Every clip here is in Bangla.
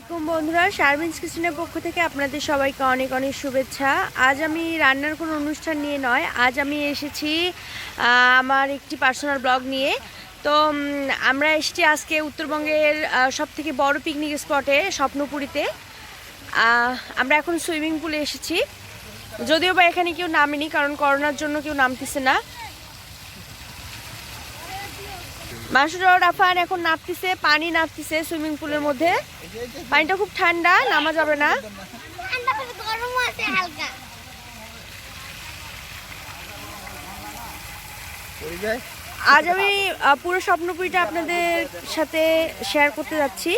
আলাইকুম বন্ধুরা, শারমিনস কিচেনের পক্ষ থেকে আপনাদের সবাইকে অনেক অনেক শুভেচ্ছা। আজ আমি রান্নার কোনো অনুষ্ঠান নিয়ে নয়, আজ আমি এসেছি আমার একটি পার্সোনাল ব্লগ নিয়ে। তো আমরা এসেছি আজকে উত্তরবঙ্গের সব থেকে বড় পিকনিক স্পটে স্বপ্নপুরীতে। আমরা এখন সুইমিং পুলে এসেছি। যদিও বা এখানে কেউ নামেনি, কারণ করোনার জন্য কেউ নামতেছে না। রাফান এখন নামতেছে পানি নামতেছে সুইমিং পুলের মধ্যে। পানিটা খুব ঠান্ডা নামা যাবে না। আজ আমি পুরো স্বপ্নপুরিটা আপনাদের সাথে শেয়ার করতে যাচ্ছি।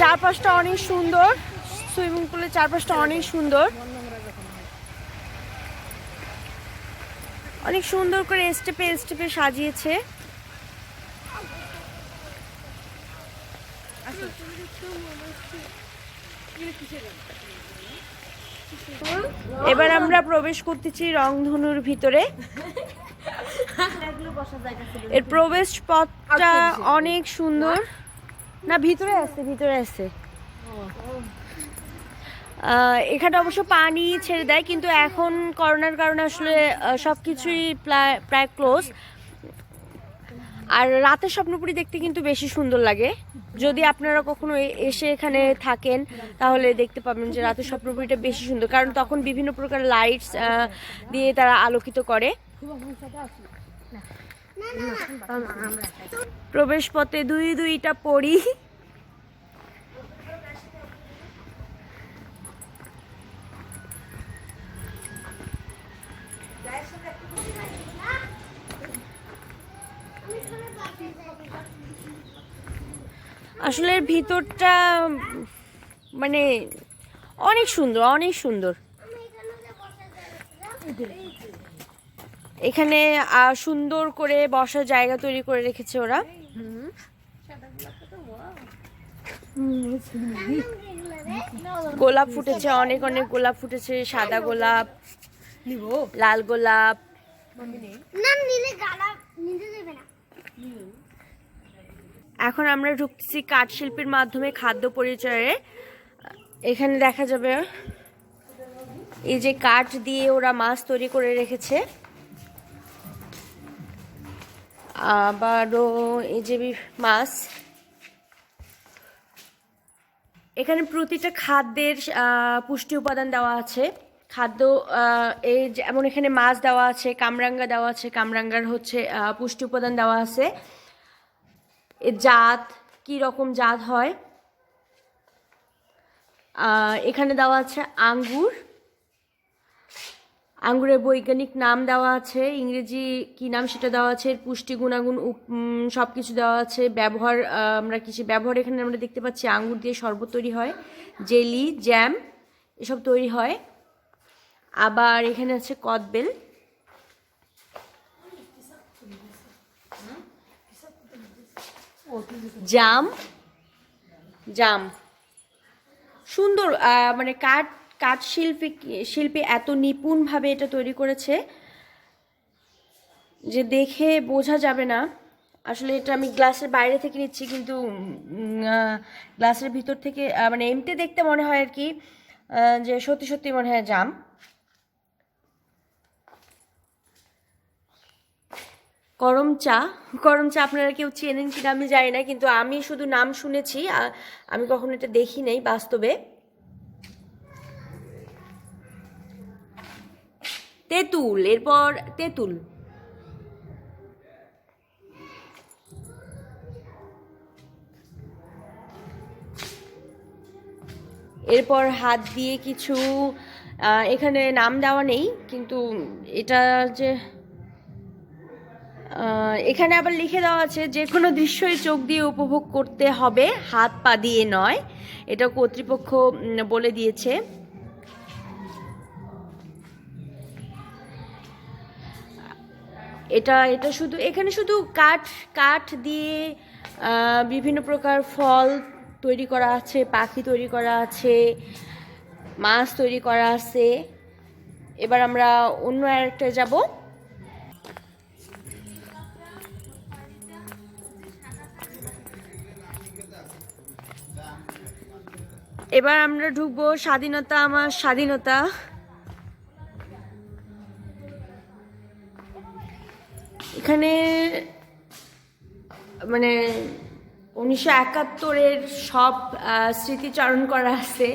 চারপাশটা অনেক সুন্দর সুইমিং পুলের চারপাশটা অনেক সুন্দর। অনেক সুন্দর করে স্টেপে স্টেপে সাজিয়েছে। এবার আমরা প্রবেশ করতেছি রংধনুর ভিতরে। এর প্রবেশ পথটা অনেক সুন্দর। না ভিতরে আছে ভিতরে আছে। এখানে অবশ্য পানি ছেড়ে দেয়, কিন্তু এখন করোনার কারণে আসলে সব কিছুই প্রায় ক্লোজ আর রাতের স্বপ্নপুরি দেখতে কিন্তু বেশি সুন্দর লাগে। যদি আপনারা কখনো এসে এখানে থাকেন, তাহলে দেখতে পাবেন যে রাতের স্বপ্নপুরিটা বেশি সুন্দর, কারণ তখন বিভিন্ন প্রকার লাইটস দিয়ে তারা আলোকিত করে। প্রবেশ পথে দুই দুইটা পড়ি আসলে ভিতরটা মানে অনেক সুন্দর অনেক সুন্দর। এখানে সুন্দর করে বসার জায়গা তৈরি করে রেখেছে ওরা। গোলাপ ফুটেছে, অনেক অনেক গোলাপ ফুটেছে, সাদা গোলাপ, লাল গোলাপ। না। এখন আমরা ঢুকতেছি কাঠ শিল্পের মাধ্যমে খাদ্য পরিচয়ে। এখানে দেখা যাবে এই যে কাঠ দিয়ে ওরা মাছ তৈরি করে রেখেছে। আবারও এই যে মাছ। এখানে প্রতিটা খাদ্যের পুষ্টি উপাদান দেওয়া আছে। খাদ্য এই যেমন এখানে মাছ দেওয়া আছে, কামরাঙ্গা দেওয়া আছে, কামরাঙ্গার হচ্ছে পুষ্টি উপাদান দেওয়া আছে। জাত, কি রকম জাত হয়? এখানে দেওয়া আছে আঙ্গুর। আঙ্গুরের বৈজ্ঞানিক নাম দেওয়া আছে, ইংরেজি কি নাম সেটা দেওয়া আছে, এর পুষ্টি গুণাগুণ সব কিছু দেওয়া আছে, ব্যবহার আমরা কিছু ব্যবহার এখানে আমরা দেখতে পাচ্ছি, আঙ্গুর দিয়ে শরবত তৈরি হয়, জেলি, জ্যাম, এসব তৈরি হয়। আবার এখানে আছে কদবেল। জাম জাম। সুন্দর মানে কাঠ কাঠ শিল্পী শিল্পী এত নিপুণভাবে এটা তৈরি করেছে যে দেখে বোঝা যাবে না। আসলে এটা আমি গ্লাসের বাইরে থেকে নিচ্ছি, কিন্তু গ্লাসের ভিতর থেকে মানে এমনিতে দেখতে মনে হয় আর কি যে সত্যি সত্যি মনে হয় জাম। করম চা। করম চা আপনারা কেউ চেনেন কিনা আমি জানি না, কিন্তু আমি শুধু নাম শুনেছি আমি কখনো এটা দেখি নাই বাস্তবে। তেঁতুল, এরপর তেঁতুল। এরপর হাত দিয়ে কিছু এখানে নাম দেওয়া নেই, কিন্তু এটা যে এখানে আবার লিখে দেওয়া আছে, যে কোনো দৃশ্যই চোখ দিয়ে উপভোগ করতে হবে, হাত পা দিয়ে নয়। এটা কর্তৃপক্ষ বলে দিয়েছে। এটা এটা শুধু, এখানে শুধু কাঠ কাঠ দিয়ে বিভিন্ন প্রকার ফল তৈরি করা আছে, পাখি তৈরি করা আছে, মাছ তৈরি করা আছে। এবার আমরা অন্য আরেকটা যাব। এবার আমরা ঢুকবো স্বাধীনতা আমার স্বাধীনতা। এখানে মানে উনিশশো একাত্তরের সব স্মৃতিচারণ করা আছে।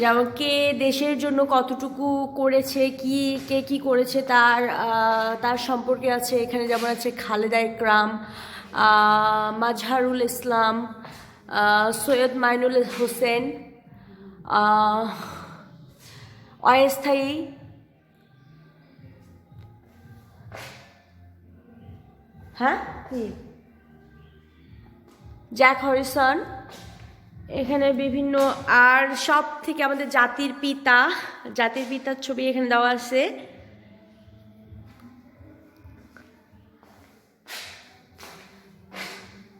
যেমন কে দেশের জন্য কতটুকু করেছে কি কে কি করেছে তার তার সম্পর্কে আছে। এখানে যেমন আছে খালেদা ইকরাম আহ, মাজহারুল ইসলাম সৈয়দ মাইনুল হোসেন। অস্থায়ী হ্যাঁ? জ্যাক হরিসন এখানে বিভিন্ন আর সব থেকে আমাদের জাতির পিতা জাতির পিতার ছবি এখানে দেওয়া আছে।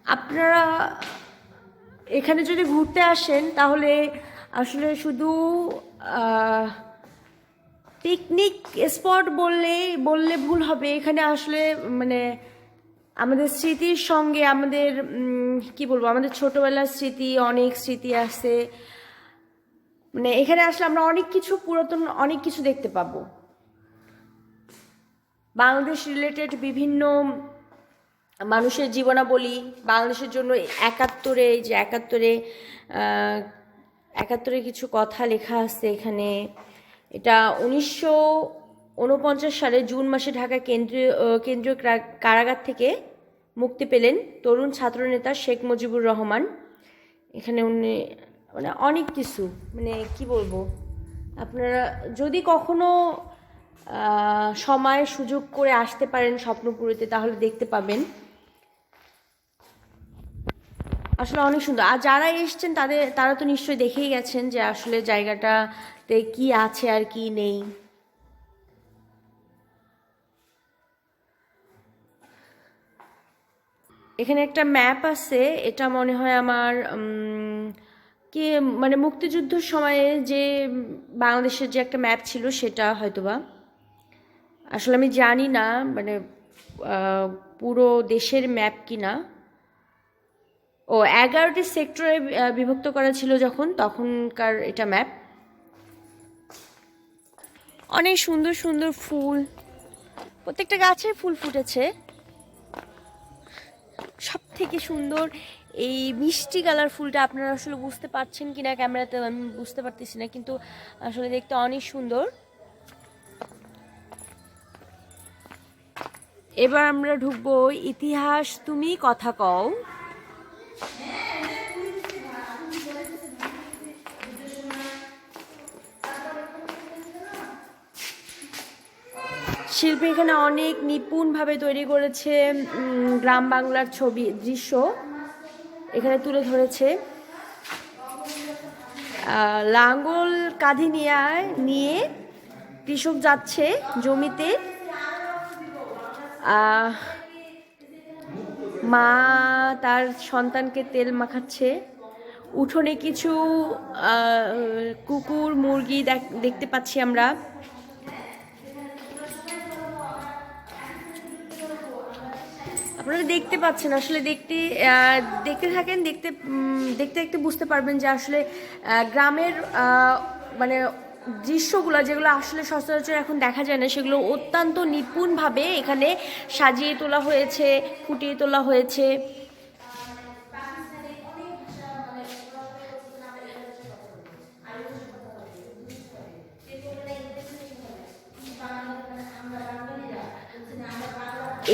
আপনারা এখানে যদি ঘুরতে আসেন তাহলে আসলে শুধু পিকনিক স্পট বললে বললে ভুল হবে। এখানে আসলে মানে আমাদের স্মৃতির সঙ্গে আমাদের কি বলব, আমাদের ছোটবেলার স্মৃতি, অনেক স্মৃতি আছে মানে এখানে আসলে আমরা অনেক কিছু পুরাতন, অনেক কিছু দেখতে পাবো। বাংলাদেশ রিলেটেড বিভিন্ন মানুষের জীবনাবলী, বাংলাদেশের জন্য একাত্তরে যে একাত্তরে একাত্তরে কিছু কথা লেখা আছে এখানে। এটা উনিশশো উনপঞ্চাশ সালে জুন মাসে ঢাকা কেন্দ্রীয় কেন্দ্রীয় কারাগার থেকে মুক্তি পেলেন তরুণ ছাত্রনেতা শেখ মুজিবুর রহমান। এখানে উনি মানে অনেক কিছু মানে কি বলব? আপনারা যদি কখনো সময় সুযোগ করে আসতে পারেন স্বপ্নপুরীতে, তাহলে দেখতে পাবেন। আসলে অনেক সুন্দর। আর যারা এসছেন, তাদের, তারা তো নিশ্চয়ই দেখেই গেছেন যে আসলে জায়গাটাতে কি আছে আর কি নেই। এখানে একটা ম্যাপ আছে। এটা মনে হয় আমার কি মানে মুক্তিযুদ্ধের সময়ে যে বাংলাদেশের যে একটা ম্যাপ ছিল, সেটা হয়তোবা। আসলে আমি জানি না মানে পুরো দেশের ম্যাপ কিনা। ও এগারোটি সেক্টরে বিভক্ত করা ছিল যখন, তখনকার এটা ম্যাপ। অনেক সুন্দর সুন্দর ফুল। প্রত্যেকটা গাছে ফুল ফুটেছে। সব থেকে সুন্দর এই মিষ্টি কালার ফুলটা আপনারা আসলে বুঝতে পারছেন কি না ক্যামেরাতে আমি বুঝতে পারতেছি না, কিন্তু আসলে দেখতে অনেক সুন্দর। এবার আমরা ঢুকবো ইতিহাস, তুমি কথা কও। শিল্পী এখানে অনেক নিপুণভাবে তৈরি করেছে গ্রাম বাংলার ছবি, দৃশ্য এখানে তুলে ধরেছে। লাঙ্গল কাঁধে নিয়ে নিয়ে কৃষক যাচ্ছে জমিতে। মা তার সন্তানকে তেল মাখাচ্ছে। উঠোনে কিছু কুকুর, মুরগি দেখ- দেখতে পাচ্ছি আমরা। আপনারা দেখতে পাচ্ছেন, আসলে দেখতে দেখতে থাকেন, দেখতে দেখতে দেখতে বুঝতে পারবেন যে আসলে গ্রামের মানে দৃশ্যগুলো যেগুলো আসলে সচরাচর এখন দেখা যায় না, সেগুলো অত্যন্ত নিপুণভাবে এখানে সাজিয়ে তোলা হয়েছে, ফুটিয়ে তোলা হয়েছে।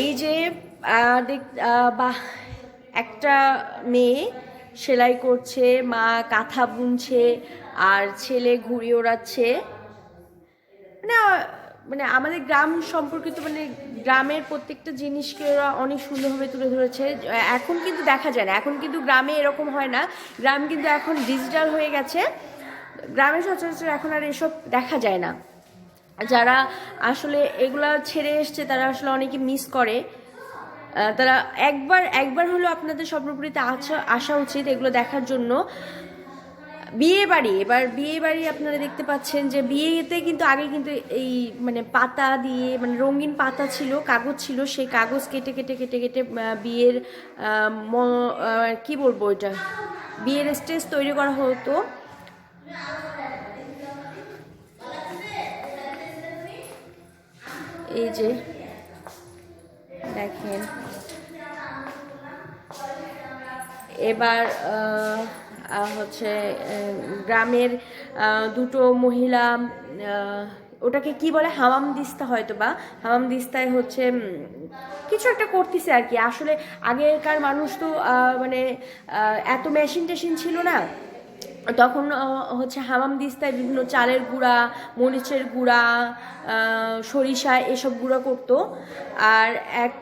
এই যে বাহ, একটা মেয়ে সেলাই করছে, মা কাঁথা বুনছে আর ছেলে ঘুড়ি ওড়াচ্ছে। মানে মানে আমাদের গ্রাম সম্পর্কিত মানে গ্রামের প্রত্যেকটা জিনিসকে ওরা অনেক সুন্দরভাবে তুলে ধরেছে। এখন কিন্তু দেখা যায় না, এখন কিন্তু গ্রামে এরকম হয় না। গ্রাম কিন্তু এখন ডিজিটাল হয়ে গেছে। গ্রামে সচরাচর এখন আর এসব দেখা যায় না। যারা আসলে এগুলা ছেড়ে এসছে, তারা আসলে অনেকে মিস করে। তারা একবার একবার হলো আপনাদের স্বপ্নপুরীতে আসা আসা উচিত এগুলো দেখার জন্য। বিয়ে বাড়ি, এবার বিয়ে বাড়ি আপনারা দেখতে পাচ্ছেন যে বিয়েতে কিন্তু আগে কিন্তু এই মানে পাতা দিয়ে মানে রঙিন পাতা ছিল, কাগজ ছিল, সেই কাগজ কেটে কেটে কেটে কেটে বিয়ের কি বলব এটা বিয়ের স্টেজ তৈরি করা হতো। এই যে, দেখেন। এবার হচ্ছে গ্রামের দুটো মহিলা ওটাকে কি বলে, হামাম দিস্তা হয়তো বা, হামাম দিস্তায় হচ্ছে কিছু একটা করতেছে আর কি। আসলে আগেকার মানুষ তো মানে এত মেশিন টেশিন ছিল না। তখন হচ্ছে হামাম দিস্তায় বিভিন্ন চালের গুঁড়া, মরিচের গুঁড়া সরিষা এসব গুঁড়া করতো। আর এক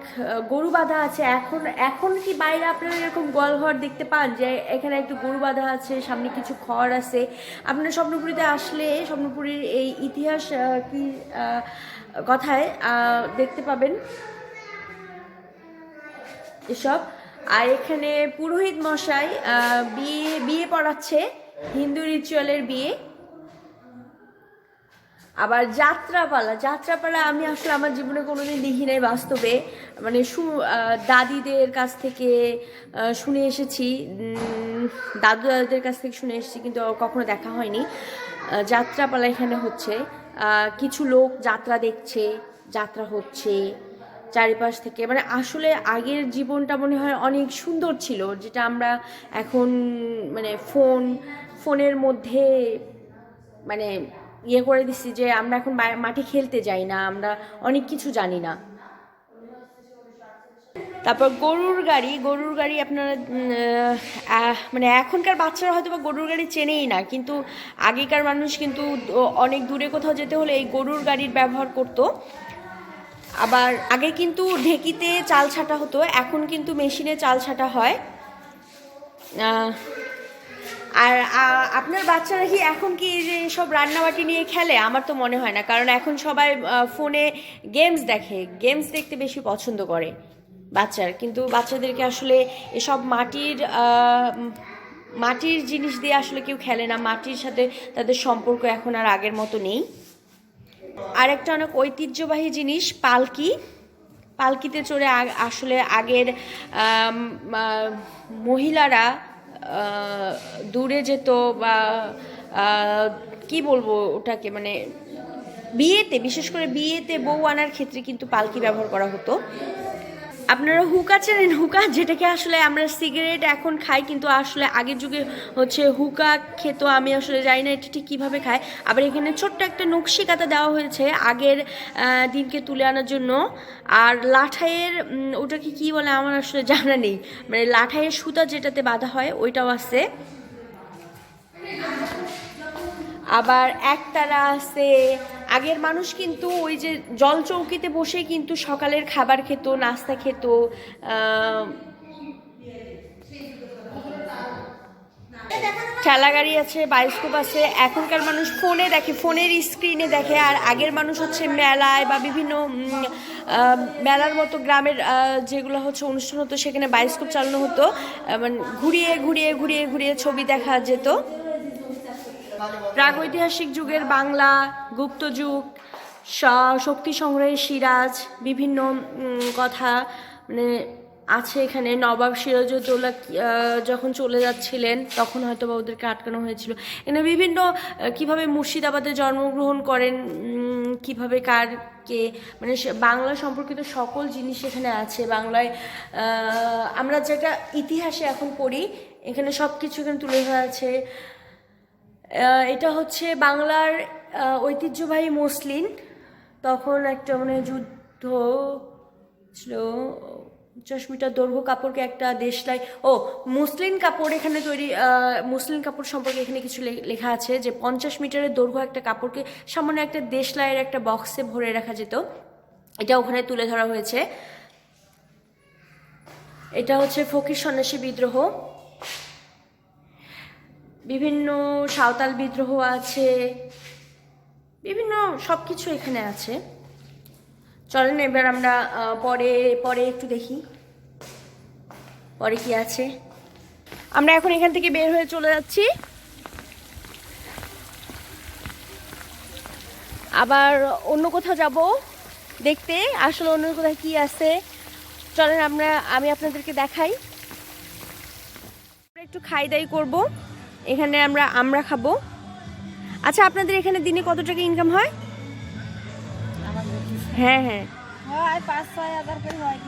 গরু বাঁধা আছে। এখন এখন কি বাইরে আপনারা এরকম গোয়ালঘর দেখতে পান যে এখানে একটু গরু বাঁধা আছে, সামনে কিছু খড় আছে? আপনারা স্বপ্নপুরীতে আসলে স্বপ্নপুরীর এই ইতিহাস কি কথায় দেখতে পাবেন। এসব। আর এখানে পুরোহিত মশাই বিয়ে বিয়ে পড়াচ্ছে। হিন্দু রিচুয়ালের বিয়ে। আবার যাত্রাপালা যাত্রাপালা আমি আসলে আমার জীবনে কোনোদিন দেখি নাই বাস্তবে। মানে শু দাদিদের কাছ থেকে শুনে এসেছি। দাদু দাদাদের কাছ থেকে শুনে এসেছি, কিন্তু কখনো দেখা হয়নি। যাত্রাপালা এখানে হচ্ছে। কিছু লোক যাত্রা দেখছে, যাত্রা হচ্ছে চারিপাশ থেকে। মানে আসলে আগের জীবনটা মনে হয় অনেক সুন্দর ছিল, যেটা আমরা এখন মানে ফোন ফোনের মধ্যে মানে ইয়ে করে দিচ্ছি যে আমরা এখন মাঠে খেলতে যাই না, আমরা অনেক কিছু জানি না। তারপর গরুর গাড়ি গরুর গাড়ি আপনারা মানে এখনকার বাচ্চারা হয়তো বা গরুর গাড়ি চেনেই না, কিন্তু আগেকার মানুষ কিন্তু অনেক দূরে কোথাও যেতে হলে এই গরুর গাড়ির ব্যবহার করতো। আবার আগে কিন্তু ঢেকিতে চাল ছাটা হতো, এখন কিন্তু মেশিনে চাল ছাটা হয়। আর আপনার বাচ্চারা কি এখন কি যে সব রান্নাবাটি নিয়ে খেলে? আমার তো মনে হয় না, কারণ এখন সবাই ফোনে গেমস দেখে, গেমস দেখতে বেশি পছন্দ করে বাচ্চার। কিন্তু বাচ্চাদেরকে আসলে এসব মাটির মাটির জিনিস দিয়ে আসলে কেউ খেলে না, মাটির সাথে তাদের সম্পর্ক এখন আর আগের মতো নেই। আর একটা অনেক ঐতিহ্যবাহী জিনিস, পালকি। পালকিতে চড়ে আসলে আগের মহিলারা দূরে যেত বা কি বলব ওটাকে মানে বিয়েতে, বিশেষ করে বিয়েতে বউ আনার ক্ষেত্রে কিন্তু পালকি ব্যবহার করা হতো। আপনারা হুকা চেনেন? হুকা যেটাকে আসলে আমরা সিগারেট এখন খাই, কিন্তু আসলে আগের যুগে হচ্ছে হুকা খেত, আমি আসলে জানি না এটা ঠিক কীভাবে খায়। আবার এখানে ছোট্ট একটা নকশি কাতা দেওয়া হয়েছে আগের দিনকে তুলে আনার জন্য। আর লাঠাইয়ের ওটাকে কি বলে আমার আসলে জানা নেই। মানে লাঠাইয়ের সুতা যেটাতে বাঁধা হয়, ওইটাও আছে। আবার একতারা আছে আগের মানুষ কিন্তু ওই যে জল চৌকিতে বসে কিন্তু সকালের খাবার খেত, নাস্তা খেত ঠেলা গাড়ি আছে, বায়োস্কোপ আছে। এখনকার মানুষ ফোনে দেখে, ফোনের স্ক্রিনে দেখে। আর আগের মানুষ হচ্ছে মেলায় বা বিভিন্ন মেলার মতো গ্রামের যেগুলো হচ্ছে অনুষ্ঠান হতো, সেখানে বায়োস্কোপ চালানো হতো। মানে ঘুরিয়ে ঘুরিয়ে ঘুরিয়ে ঘুরিয়ে ছবি দেখা যেত। প্রাগৈতিহাসিক যুগের বাংলা, গুপ্ত যুগ শক্তি সংগ্রহের সিরাজ, বিভিন্ন কথা মানে আছে এখানে। নবাব সিরাজউদ্দৌলা যখন চলে যাচ্ছিলেন, তখন হয়তো বা ওদেরকে আটকানো হয়েছিল। এখানে বিভিন্ন কীভাবে মুর্শিদাবাদে জন্মগ্রহণ করেন কীভাবে কার, কে মানে বাংলা সম্পর্কিত সকল জিনিস এখানে আছে। বাংলায় আমরা যেটা ইতিহাসে এখন পড়ি, এখানে সব কিছু এখানে তুলে ধরা আছে। এটা হচ্ছে বাংলার ঐতিহ্যবাহী মসলিন তখন একটা মানে যুদ্ধ ছিল। পঞ্চাশ মিটার দৈর্ঘ্য কাপড়কে একটা দেশলাই ও মুসলিম কাপড় এখানে তৈরি আহ, মুসলিম কাপড় সম্পর্কে এখানে কিছু লেখা আছে যে পঞ্চাশ মিটারের দৈর্ঘ্য একটা কাপড়কে সামান্য একটা দেশলাইয়ের একটা বক্সে ভরে রাখা যেত। এটা ওখানে তুলে ধরা হয়েছে। এটা হচ্ছে ফকির সন্ন্যাসী বিদ্রোহ। বিভিন্ন সাঁওতাল বিদ্রোহ আছে, বিভিন্ন সব কিছু এখানে আছে। চলেন এবার আমরা পরে পরে একটু দেখি। পরে কি আছে? আমরা এখন এখান থেকে বের হয়ে চলে যাচ্ছি। আবার অন্য কোথাও যাব দেখতে। আসলে অন্য কোথাও কি আছে? চলেন আমরা, আমি আপনাদেরকে দেখাই। একটু খাই দাই করব। এখানে আমরা আমরা খাব। আচ্ছা আপনাদের এখানে দিনে কত টাকা ইনকাম হয়? হ্যাঁ হ্যাঁ।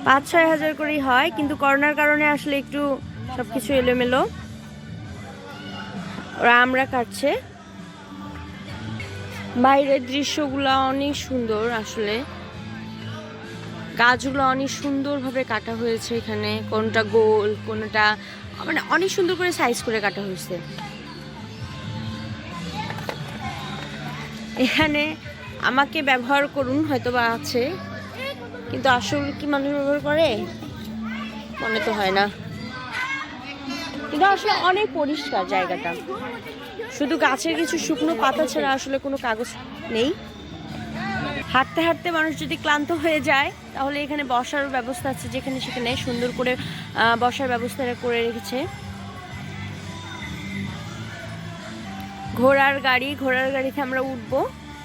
পাঁচ ছয় হাজার করেই হয় কিন্তু করোনার কারণে আসলে একটু সব কিছু এলোমেলো। ওরা আমরা কাটছে। বাইরের দৃশ্যগুলো অনেক সুন্দর আসলে। গাছগুলো অনেক সুন্দরভাবে কাটা হয়েছে এখানে কোনটা গোল কোনটা মানে অনেক সুন্দর করে সাইজ করে কাটা হয়েছে। এখানে আমাকে ব্যবহার করুন হয়তো বা আছে। কিন্তু আসলে কি মানুষ ব্যবহার করে? মনে তো হয় না। কিন্তু আসলে অনেক পরিষ্কার জায়গাটা। শুধু গাছের কিছু শুকনো পাতা ছাড়া আসলে কোনো কাগজ নেই। হাঁটতে হাঁটতে মানুষ যদি ক্লান্ত হয়ে যায় তাহলে এখানে বসার ব্যবস্থা আছে যেখানে সেখানে সুন্দর করে বসার ব্যবস্থা করে রেখেছে। ঘোড়ার গাড়ি ঘোড়ার গাড়িতে আমরা উঠবো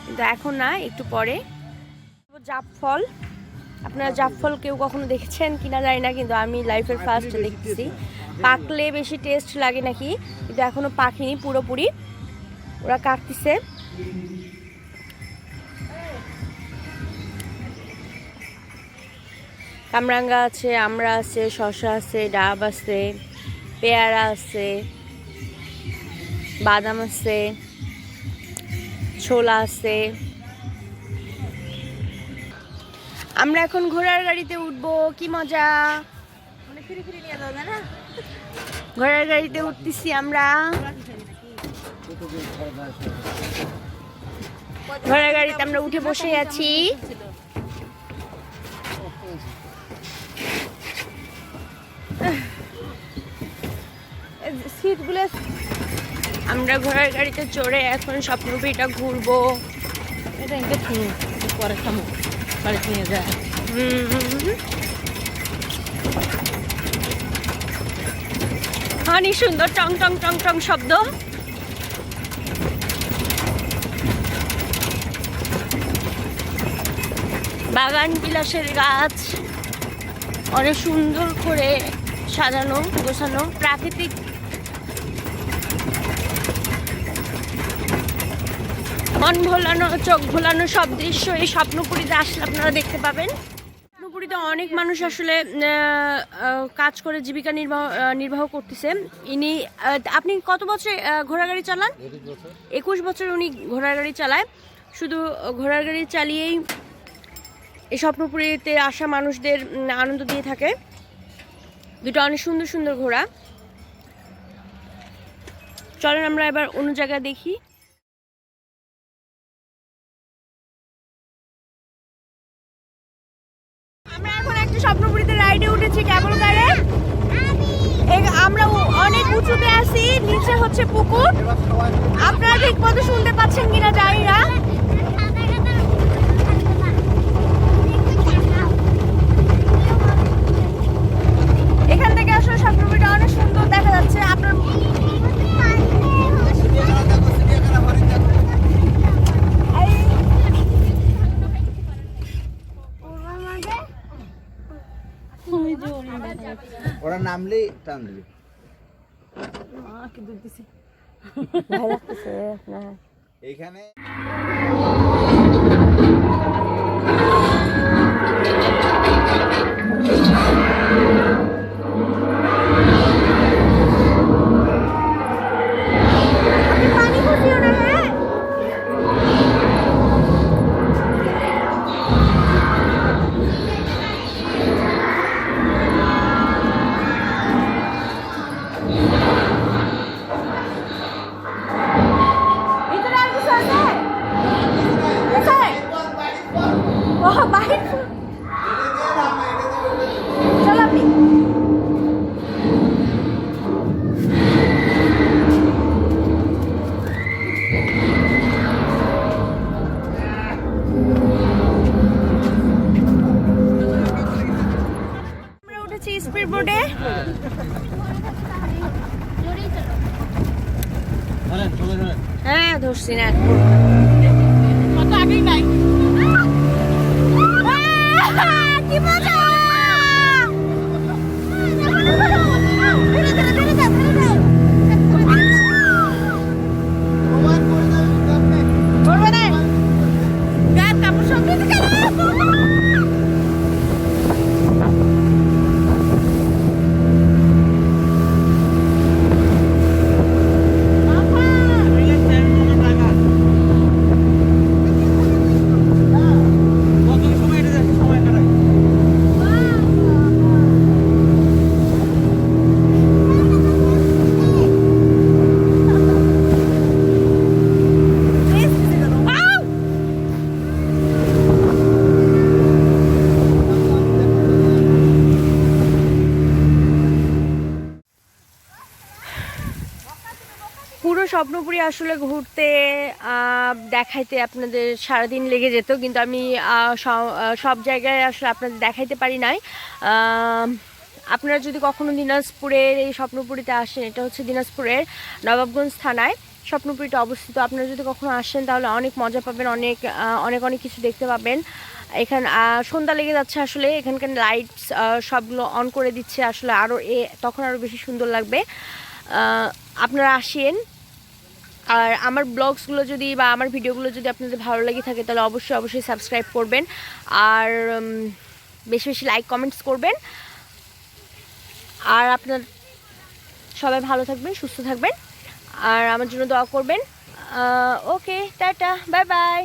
কিন্তু এখন না একটু পরে। জাফল আপনারা জাফল কেউ কখনো দেখেছেন কিনা জানি না কিন্তু আমি লাইফের ফার্স্ট দেখতেছি পাকলে বেশি টেস্ট লাগে নাকি? কিন্তু এখনও পাখিনি পুরোপুরি। ওরা কাটতেছে। কামরাঙ্গা আছে আমড়া আছে শশা আছে ডাব আছে পেয়ারা আছে বাদাম আছে ছোলা আছে। আমরা এখন ঘোড়ার গাড়িতে উঠবো কি মজা? ঘোড়ার গাড়িতে উঠতেছি আমরা। ঘোড়ার গাড়িতে আমরা উঠে বসে আছি। সিটগুলো আমরা ঘোড়ার গাড়িতে চড়ে এখন স্বপ্নবীটা ঘুরবো। এটা ইনকে থুনু পরে খামো বাড়িতে নিয়ে যায়। অনেক সুন্দর টং টং টং টং শব্দ। বাগান বিলাসের গাছ অনেক সুন্দর করে সাজানো গোছানো প্রাকৃতিক মন ভোলানো চোখ ভোলানো সব দৃশ্য এই স্বপ্নপুরীতে আসলে আপনারা দেখতে পাবেন। স্বপ্নপুরীতে অনেক মানুষ আসলে কাজ করে জীবিকা নির্বাহ নির্বাহ করতেছে। ইনি আপনি কত বছর ঘোড়া গাড়ি চালান? একুশ বছর। উনি ঘোড়া গাড়ি চালায়। শুধু ঘোড়ার গাড়ি চালিয়েই এই স্বপ্নপুরীতে আসা মানুষদের আনন্দ দিয়ে থাকে। দুটো অনেক সুন্দর সুন্দর ঘোড়া। চলেন আমরা এবার অন্য জায়গায় দেখি। আমরা এখন একটা স্বপ্নপুরীতে রাইডে উঠেছি, কেবল কারে আমরা অনেক উঁচুতে আছি, নিচে হচ্ছে পুকুর। আপনারা ঠিক মতো শুনতে পাচ্ছেন কিনা জানি না এখান থেকে আসলে স্বপ্নপুরীটা অনেক সুন্দর দেখা যাচ্ছে আপনার ওরা নামলেই টান দিবে। হ্যাঁ আসলে ঘুরতে দেখাইতে আপনাদের সারাদিন লেগে যেত, কিন্তু আমি সব জায়গায় আসলে আপনাদের দেখাইতে পারি নাই। আপনারা যদি কখনো দিনাজপুরের এই স্বপ্নপুরীতে আসেন, এটা হচ্ছে দিনাজপুরের নবাবগঞ্জ থানায়। স্বপ্নপুরীটা অবস্থিত। আপনারা যদি কখনো আসেন, তাহলে অনেক মজা পাবেন, অনেক অনেক অনেক কিছু দেখতে পাবেন। এখানে সন্ধ্যা লেগে যাচ্ছে আসলে, এখানকার লাইটস সবগুলো অন করে দিচ্ছে আসলে আরও এ, তখন আরও বেশি সুন্দর লাগবে। আপনারা আসেন। আর আমার ব্লগসগুলো যদি বা আমার ভিডিওগুলো যদি আপনাদের ভালো লাগে থাকে, তাহলে অবশ্যই অবশ্যই সাবস্ক্রাইব করবেন। আর বেশি বেশি লাইক কমেন্টস করবেন। আর আপনার, সবাই ভালো থাকবেন, সুস্থ থাকবেন। আর আমার জন্য দোয়া করবেন। ওকে টাটা বাই বাই